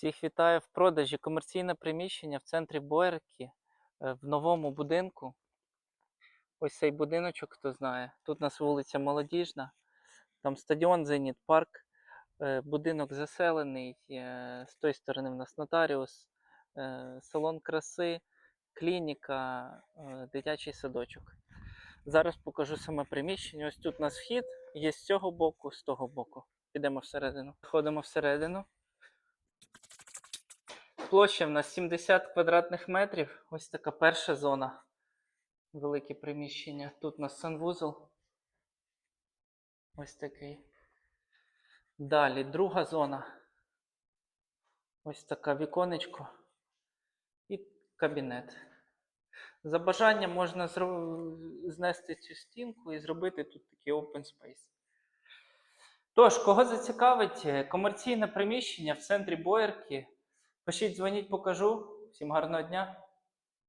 Всіх вітаю в продажі комерційне приміщення в центрі Боярки е, в новому будинку. Ось цей будиночок, хто знає. Тут у нас вулиця Молодіжна, там стадіон Зеніт Парк, е, будинок заселений. е, З тої сторони в нас нотаріус, салон краси, клініка, дитячий садочок. Зараз покажу саме приміщення. Ось тут у нас вхід, є з цього боку, з того боку. Підемо всередину. Входимо всередину. Площа в нас 70 квадратних метрів. Ось така перша зона. Велике приміщення. Тут у нас санвузол. Ось такий. Далі друга зона. Ось така віконечко. І кабінет. За бажанням можна знести цю стінку і зробити тут такий open space. Тож, кого зацікавить е, комерційне приміщення в центрі Боярки, пишіть, дзвоніть, покажу. Всім гарного дня!